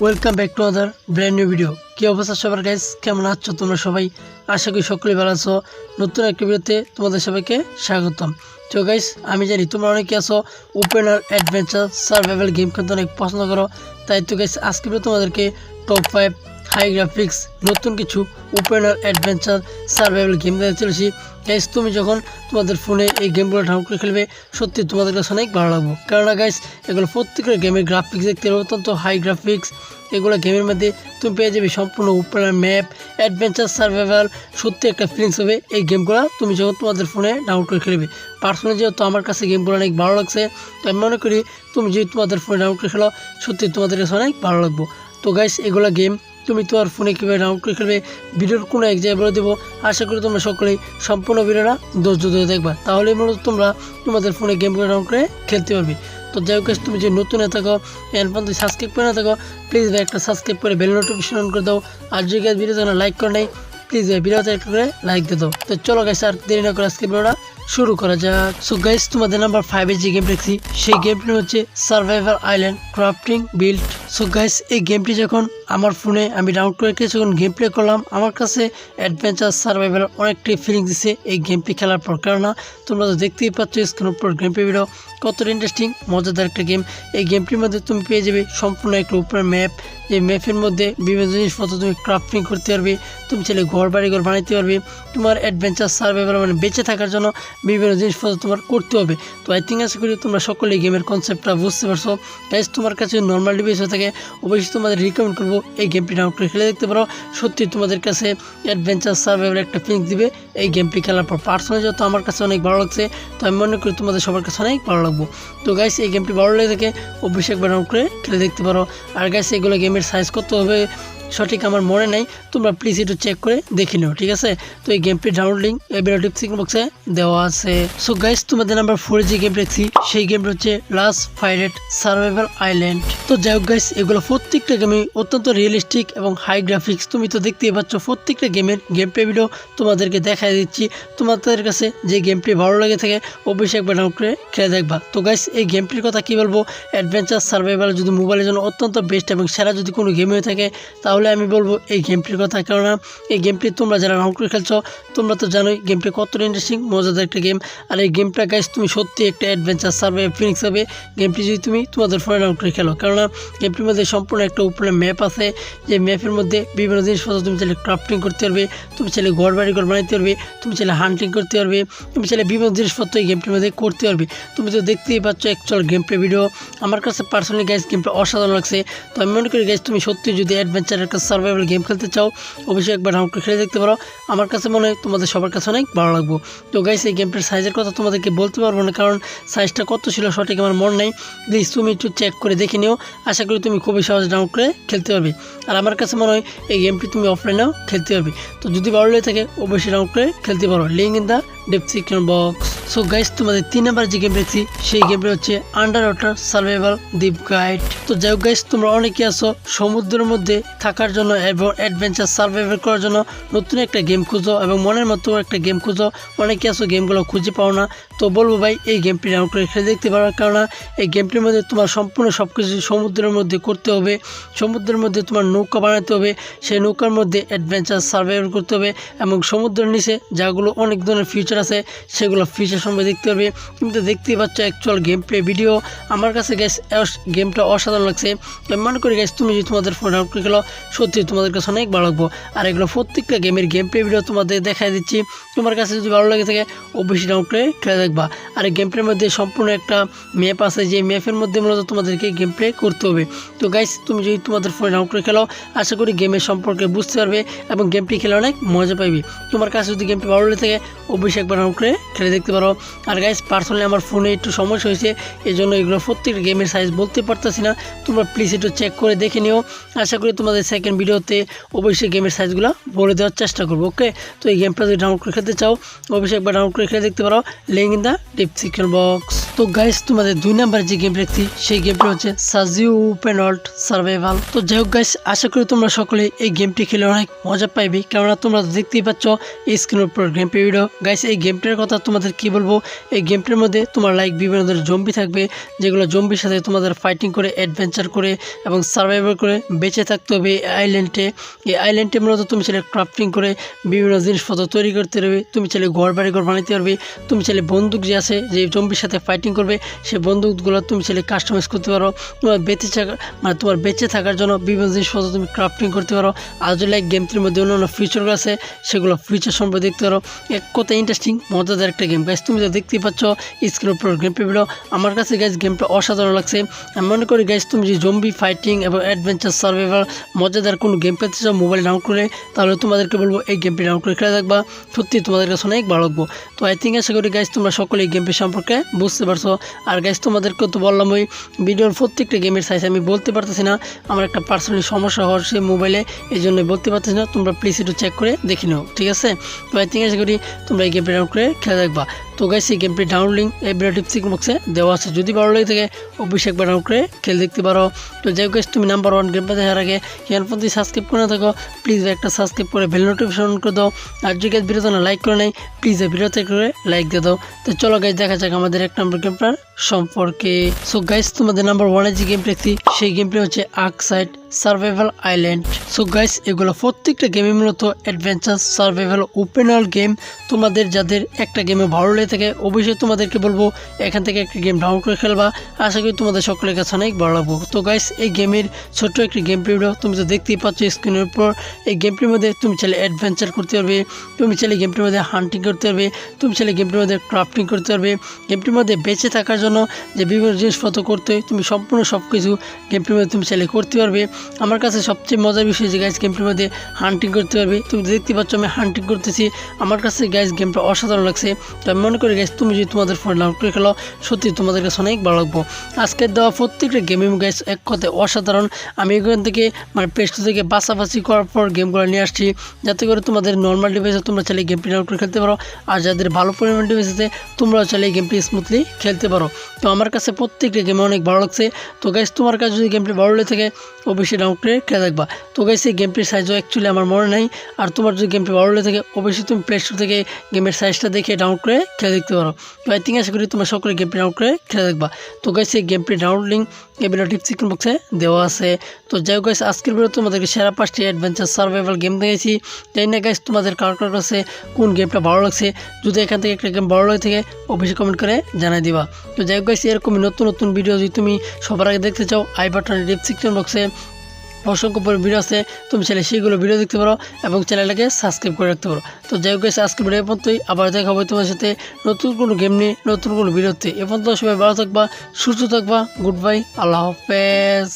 Welcome back to other brand new video কী অবস্থা সবার guys কেমন আছো তোমরা সবাই? আশা করি সকলে ভালো আছো। নতুন একটি ভিডিওতে তোমাদের সবাইকে স্বাগতম। তো গাইজ আমি জানি তোমরা অনেকে আছো ওপেনার অ্যাডভেঞ্চার সার্ভাইভাল গেম খেলতে অনেক পছন্দ করো। তাই তো গাইজ আজকে তোমাদেরকে টপ ফাইভ হাই গ্রাফিক্স, নতুন কিছু ওপেনার অ্যাডভেঞ্চার, সার্ভাইভাল গেম দেখতে চলেছি গাইস তুমি যখন তোমাদের ফোনে এই গেমগুলো ডাউনলোড করে খেলবে, সত্যি তোমাদের কাছে অনেক ভালো লাগবে। কেননা গাইস এগুলো প্রত্যেকটা গেমের গ্রাফিক্স দেখতে অত্যন্ত হাই গ্রাফিক্স এগুলো গেমের মধ্যে তুমি পেয়ে যাবে সম্পূর্ণ ওপেনার ম্যাপ অ্যাডভেঞ্চার সার্ভাইভাল সত্যি একটা ফিলিংস হবে এই গেমগুলো তুমি যখন তোমাদের ফোনে ডাউনলোড করে খেলবে। পার্সোনালি যেহেতু আমার কাছে গেমগুলো অনেক ভালো লাগছে, তো আমি মনে করি তুমি যদি তোমাদের ফোনে ডাউনলোড করে খেলো, সত্যি তোমাদের কাছে অনেক ভালো লাগবে। তো গাইস এগুলো গেম তুমি তোমার ফোনে কীভাবে ডাউনলোড করে খেলবে ভিডিওর কোনো এক জায়গায় বলে দেবো। আশা করি তোমরা সকলেই সম্পূর্ণ ভিডিওটা ধৈর্য ধরে দেখবা। তাহলে মূলত তোমরা তোমাদের ফোনে গেমগুলো ডাউনলোড করে খেলতে পারবে। তো যাই হোক তুমি যে নতুন হয়ে থাকো এর পর্যন্ত সাবস্ক্রাইব করে না থাকো প্লিজ ভাই একটা সাবস্ক্রাইব করে বেল নোটিফিকেশন অন করে দাও। আর যদি গাছ ভিডিও লাইক করে নাই প্লিজ ভাই ভিডিওতে একটা করে লাইক দিয়ে দাও। তো চলো গাইস আর দেরি না করে আজকে ভিডিওটা শুরু করা যাক। সো গাইস তোমাদের নাম্বার ফাইভে যে গেম দেখছি, সেই গেমটি হচ্ছে survivor island crafting build so guys এই গেমটি যখন আমার ফোনে আমি ডাউনলোড করে রেখে যখন গেম প্লে করলাম, আমার কাছে অ্যাডভেঞ্চার সার্ভাইভার অনেকটাই ফিলিং দিছে এই গেমটি খেলার পর। কেননা, তোমরা তো দেখতেই পাচ্ছ স্ক্রিন উপর গেম প্লে ভিডিও কতটা ইন্টারেস্টিং মজাদার একটা গেম এই গেমটির মধ্যে তুমি পেয়ে যাবে সম্পূর্ণ একটা উপরের ম্যাপ এই ম্যাপের মধ্যে বিভিন্ন জিনিসপত্র তুমি ক্রাফটিং করতে পারবে। তুমি চাইলে ঘর বাড়ি ঘর বানাইতে পারবে। তোমার অ্যাডভেঞ্চার সার্ভাইভার মানে বেঁচে থাকার জন্য বিভিন্ন জিনিসপত্র তোমার করতে হবে। তো আই থিঙ্ক আশা করি তোমরা সকলেই গেমের কনসেপ্টটা বুঝতে পারছ। গাইজ তোমার কাছে নর্মাল ডিভাইস হয়ে থাকে, অবশ্যই তোমাদের রিকমেন্ড করব এই গেমটি ডাউনলোড করে খেলে দেখতে পারো। সত্যি তোমাদের কাছে অ্যাডভেঞ্চার সার্ভাইভার একটা ফিলিংস দিবে এই গেমটি খেলার পর। পার্সোনালি যত আমার কাছে অনেক ভালো লাগছে, তো আমি মনে করি তোমাদের সবার কাছে অনেক ভালো লাগবো। তো গাইস এই গেমটি ভালো লেগে থাকে, অবশ্যই একবার ডাউনলোড করে খেলে দেখতে পারো। আর গাইস এগুলো গেমের সাইজ করতে হবে? সঠিক আমার মনে নেই, তোমরা প্লিজ একটু চেক করে দেখে নিও, ঠিক আছে? তো এই গেমটি ডাউনলোড লিঙ্ক এই ভিডিও ডিসক্রিপশন বক্সে দেওয়া আছে। সো গাইস তোমাদের নাম্বার ফোরে যে গেম দেখছি, সেই গেমটা হচ্ছে লাস্ট ফাইরেট সার্ভাইভাল আইল্যান্ড তো যাই হোক গাইস এগুলো প্রত্যেকটা গেমে অত্যন্ত রিয়েলিস্টিক এবং হাই গ্রাফিক্স তুমি তো দেখতেই পাচ্ছ প্রত্যেকটা গেমের গেম প্লে ভিডিও তোমাদেরকে দেখাই দিচ্ছি। তোমাদের কাছে যে গেমটি ভালো লাগে থাকে, অবশ্যই একবার ডাউনলোড করে খেলে দেখবা। তো গাইস এই গেমটির কথা কি বলব? অ্যাডভেঞ্চার সার্ভাইভাল যদি মোবাইলের জন্য অত্যন্ত বেস্ট এবং সেরা যদি কোনো গেম হয়ে থাকে, তাহলে আমি বলব এই গেমটির কথা, কেননা এই গেমটি তোমরা যারা ডাউনলোড করে খেলছো, তোমরা তো জানোই গেমটি কতটা ইন্টারেস্টিং মজাদার একটা গেম আর এই গেমটা গাইস তুমি সত্যি একটা অ্যাডভেঞ্চার সার্ভাইভ ফিনিক্স হবে। গেমটি যদি তুমি তোমাদের ফোনে ডাউনলোড করে খেলো, কেননা গেমটির মধ্যে সম্পূর্ণ একটা উপরে ম্যাপ আছে। যে ম্যাপের মধ্যে বিভিন্ন জিনিসপত্র তুমি চাইলে ক্রাফটিং করতে পারবে, তুমি চাইলে ঘর বাড়ি, ঘর বানাইতে পারবে, তুমি চাইলে হান্টিং করতে পারবে, তুমি চাইলে বিভিন্ন জিনিসপত্র এই গেমটির মধ্যে করতে পারবে। তুমি তো দেখতেই পাচ্ছ অ্যাকচুয়াল গেম প্লে ভিডিও আমার কাছে পার্সোনালি গাইস গেমটা অসাধারণ লাগছে। তো আমি মনে করি গাইস তুমি সত্যি যদি অ্যাডভেঞ্চার একটা সার্ভাইভাল গেম খেলতে চাও, অবশ্যই একবার ডাউনলোড খেলে দেখতে পারো। আমার কাছে মনে হয় তোমাদের সবার কাছে অনেক ভালো লাগবো। তো গাইস এই গেমটার সাইজের কথা তোমাদেরকে বলতে পারব না, কারণ সাইজটা কত ছিল সঠিক আমার মন নেই। প্লিজ তুমি একটু চেক করে দেখে নিও। আশা করি তুমি খুবই সহজে ডাউনলোড করে খেলতে পারবে। আর আমার কাছে মনে হয় এই গেমটি তুমি অফলাইনেও খেলতে পারবে। তো যদি ভালো লেগে থাকে, অবশ্যই ডাউনলোড করে খেলতে পারো। Link in the description box so guys তোমাদের তিন নাম্বার যে গেম দেখছি, সেই গেমটা হচ্ছে আন্ডার ওয়াটার সার্ভাইভাল দ্বীপ গাইড তো যাই হোক গাইস তোমরা অনেকে আছো সমুদ্রের মধ্যে থাকার জন্য এবং অ্যাডভেঞ্চার সার্ভাইভাল করার জন্য নতুন একটা গেম খুঁজো এবং মনের মতো একটা গেম খুঁজো। অনেকে আছো গেমগুলো খুঁজে পাও না। তো বলব ভাই, এই গেমটি ডাউনলোড করে খেলে দেখতে পারো। কেননা এই গেমটির মধ্যে তোমার সম্পূর্ণ সব কিছু সমুদ্রের মধ্যে করতে হবে। সমুদ্রের মধ্যে তোমার নৌকা বানাতে হবে। সেই নৌকার মধ্যে অ্যাডভেঞ্চার সার্ভাইভাল করতে হবে এবং সমুদ্রের নিচে যাগুলো অনেক ধরনের ফিচার আছে, সেগুলো ফিচার সম্পর্কে দেখতে পারবে। কিন্তু দেখতেই পাচ্ছ অ্যাকচুয়াল গেম প্লে ভিডিও আমার কাছে গ্যাস গেমটা অসাধারণ লাগছে। আমি মনে করি গ্যাস তুমি যদি তোমাদের ফোন ডাউনলোড করে খেলো, সত্যি তোমাদের কাছে অনেক ভালো লাগবো। আর এগুলো প্রত্যেকটা গেমের গেম প্লে ভিডিও তোমাদের দেখাই দিচ্ছি। তোমার কাছে যদি ভালো লাগে থাকে, অবশ্যই ডাউনলোড করে খেলে দেখবা। আর গেম প্লের মধ্যে সম্পূর্ণ একটা ম্যাপ আছে, যে ম্যাপের মধ্যে মূলত তোমাদেরকে গেম প্লে করতে হবে। তো গাইস তুমি যদি তোমাদের ফোনে ডাউনলোড করে খেলো, আশা করি গেমের সম্পর্কে বুঝতে পারবে এবং গেমটি খেলে অনেক মজা পাইবে। তোমার কাছে যদি গেমটি ভালো লেগে থাকে, অবশ্যই একবার ডাউনলোড করে খেলে দেখতে পারো। আর গাইস পার্সোনালি আমার ফোনে একটু সমস্যা হয়েছে এই জন্য এগুলো প্রত্যেকটা গেমের সাইজ বলতে পারতেছি না। তোমরা প্লিজ একটু চেক করে দেখে নিও। আশা করি তোমাদের সেকেন্ড ভিডিওতে অবশ্যই গেমের সাইজগুলো বলে দেওয়ার চেষ্টা করব ওকে তো এই গেমটা যদি ডাউনলোড করে খেলতে চাও, অবশ্যই একবার ডাউনলোড করে খেলে দেখতে পারো। Link in the description box তো গাইস তোমাদের দুই নাম্বার যে গেম দেখছি, সেই গেমটা হচ্ছে সাজিও ওপেন ওয়ার্ল্ড সার্ভাইভাল তো যাই হোক গাইস আশা করি তোমরা সকলে এই গেমটি খেলে অনেক মজা পাইবে। কেননা তোমরা দেখতেই পাচ্ছ, এই স্ক্রিনের উপর গেম প্লে ভিডিও গাইস এই গেমটার কথা তোমাদের কি বলব? এই গেমটার মধ্যে তোমার লাইক বিভিন্ন ধরনের জম্বি থাকবে, যেগুলো জম্বির সাথে তোমাদের ফাইটিং করে অ্যাডভেঞ্চার করে এবং সার্ভাইভার করে বেঁচে থাকতে হবে এই আইল্যান্ডে এই আইল্যান্ডে মূলত তুমি চাইলে ক্রাফটিং করে বিভিন্ন জিনিসপত্র তৈরি করতে পারবে। তুমি চাইলে ঘর বাড়ি ঘর বানাতে পারবে। তুমি চাইলে বন্দুক যে আছে, যে জম্বির সাথে ফাইটিং করবে সেই বন্দুকগুলো তুমি চাইলে কাস্টমাইজ করতে পারো। তোমার বেঁচে থাকা মানে তোমার বেঁচে থাকার জন্য বিভিন্ন জিনিসপত্র তুমি ক্রাফটিং করতে পারো। যদি লাইক গেমটির মধ্যে অন্যান্য ফিচারগুলো আছে, সেগুলো ফিচার সম্পর্কে দেখতে পারো। এক কথা ইন্টারেস্টিং মজাদার একটা গেম গাইজ তুমি তো দেখতেই পাচ্ছ স্ক্রিনের উপর গেম ভিডিও আমার কাছে গাইজ গেমটা অসাধারণ লাগছে। আমি মনে করি গাইজ তুমি যে জম্বি ফাইটিং এবং অ্যাডভেঞ্চার সার্ভাইভাল মজাদার কোনো গেম পেতে চাও মোবাইল ডাউনলোড করে তাহলে তোমাদেরকে বলব, এই গেমটি ডাউনলোড করে খেলে দেখবা। সত্যি তোমাদের কাছে অনেক ভালো লাগবো। তো আই থিঙ্ক আশা করি গাইজ তোমরা সকলে এই গেমটি সম্পর্কে বুঝতে পারছ আর গাইজ তোমাদেরকে তো বললাম ওই ভিডিওর প্রত্যেকটা গেমের সাইজ আমি বলতে পারতেছি না। আমার একটা পার্সোনালি সমস্যা হওয়ার সেই মোবাইলে এই জন্য বলতে পারতেছি না। তোমরা প্লিজ একটু চেক করে দেখে নাও ঠিক আছে? তো আই থিঙ্ক আশা করি তোমরা এই গেমটি ডাউনলোড করে খেলে দেখবা। তো গাইস এই গেমটি ডাউনলোড লিঙ্ক এই ভিডিও টিপস বক্সে দেওয়া আছে। যদি ভালো লাগে থাকে অবশ্যই একবার ডাউনলোড করে খেলে দেখতে পারো। তো যাই guys, তুমি নাম্বার ওয়ান গেমটা দেখার আগে চ্যানেল পর্যন্ত সাবস্ক্রাইব করে থাকো প্লিজ একটা সাবস্ক্রাইব করে বেল নোটিফিকেশন করে দাও। আর যদি গাইজ ভিডিওতে না লাইক করে নাই প্লিজ এই ভিডিওতে করে লাইক দিয়ে দাও। তো চলো গাইজ দেখা যাক আমাদের এক নম্বর গেমটার সম্পর্কে। সো গাইস তোমাদের নাম্বার ওয়ানে যে গেম দেখছি, সেই গেমটা হচ্ছে ark side survival island. So guys এগুলো প্রত্যেকটা গেমে মূলত adventure survival open world game তোমাদের যাদের একটা গেমে ভালো লেগে থাকে, অবশ্যই তোমাদেরকে বলব, এখান থেকে একটা গেম ডাউনলোড করে খেলবা। আশা করি তোমাদের সকলের কাছে অনেক ভালো লাগবো। তো গাইস এই গেমের ছোট্ট একটি গেম ভিডিও তুমি তো দেখতেই পাচ্ছ স্ক্রিনের উপর। এই গেমটির মধ্যে তুমি চাইলে অ্যাডভেঞ্চার করতে পারবে, তুমি চাইলে গেমটির মধ্যে হান্টিং করতে পারবে, তুমি চাইলে গেমটির মধ্যে ক্রাফটিং করতে পারবে। গেমটির মধ্যে বেঁচে থাকার জন্য যে বিভিন্ন জিনিসপত্র করতে তুমি সম্পূর্ণ সব কিছু গেমটির মধ্যে তুমি চাইলে করতে পারবে। আমার কাছে সবচেয়ে মজার বিষয় যে গাইজ গেমটির মধ্যে হান্টিং করতে পারবে তুমি দেখতে পাচ্ছ আমি হান্টিং করতেছি। আমার কাছে গাইজ গেমটা অসাধারণ লাগছে। তো আমি মনে করি গাইজ তুমি যদি তোমাদের ফোন ডাউনলোড করে খেলো, সত্যি তোমাদের কাছে অনেক ভালো লাগবো। আজকের দেওয়া প্রত্যেকটা গেমিং গাইজ এক কথায় অসাধারণ। আমি এখান থেকে মানে পেস্ট থেকে বাছাবাছি করার পর গেমগুলো নিয়ে আসছি। যাতে করে তোমাদের নর্মাল ডিভাইসে তোমরা চাইলে গেমটি ডাউনলোড করে খেলতে পারো। আর যাদের ভালো পরিমাণ ডিভাইস আছে, তোমরাও চাইলে গেমটি স্মুথলি খেলতে পারো। তো আমার কাছে প্রত্যেকটা গেম অনেক ভালো লাগছে। তো গাইজ তোমার কাছে যদি গেমটি ভালো লেগে থাকে, অবশ্যই ডাউনলোড করে খেলে দেখবা। তো গাইস এই গেমটির সাইজও অ্যাকচুয়ালি আমার মনে নাই। আর তোমার যদি গেমটি ভালো লেগে থাকে, অবশ্যই তুমি প্লে স্টোর থেকে গেমের সাইজটা দেখে ডাউনলোড করে খেলে দেখতে পারো। তো আই থিঙ্ক আশা করি তোমরা সকলে গেমটি ডাউনলোড করে খেলে দেখবা। তো গাইস এই গেমটি ডাউনলোড লিঙ্ক এই ভিডিও টিপস সিকন বক্সে দেওয়া আছে। তো যাই হোক গাইস আজকের ভিডিও তোমাদেরকে সেরা পাঁচটি অ্যাডভেঞ্চার সার্ভাইভাল গেম দেখেছি জানি না গাইস তোমাদের কার কার কাছে কোন গেমটা ভালো লাগছে? যদি এখান থেকে একটা গেম ভালো লাগে থাকে, অবশ্যই কমেন্ট করে জানাই দিবা। তো যাই হোক গাইস এরকমই নতুন নতুন ভিডিও যদি তুমি সবার আগে দেখতে চাও আই বাটনের ডিসক্রিপশন বক্সে অসংখ্য ভিডিও আছে। তুমি চাইলে সেইগুলো ভিডিও দেখতে পারো এবং চ্যানেলটাকে সাবস্ক্রাইব করে রাখতে পারো। তো যাই হোক আজকে ভিডিও পর্যন্তই। আবার দেখা হবে তোমার সাথে নতুন কোনো গেম নিয়ে, নতুন কোনো ভিডিওতে এ পর্যন্ত সবাই ভালো থাকবা, সুস্থ থাকবা। গুড বাই আল্লাহ হাফেজ।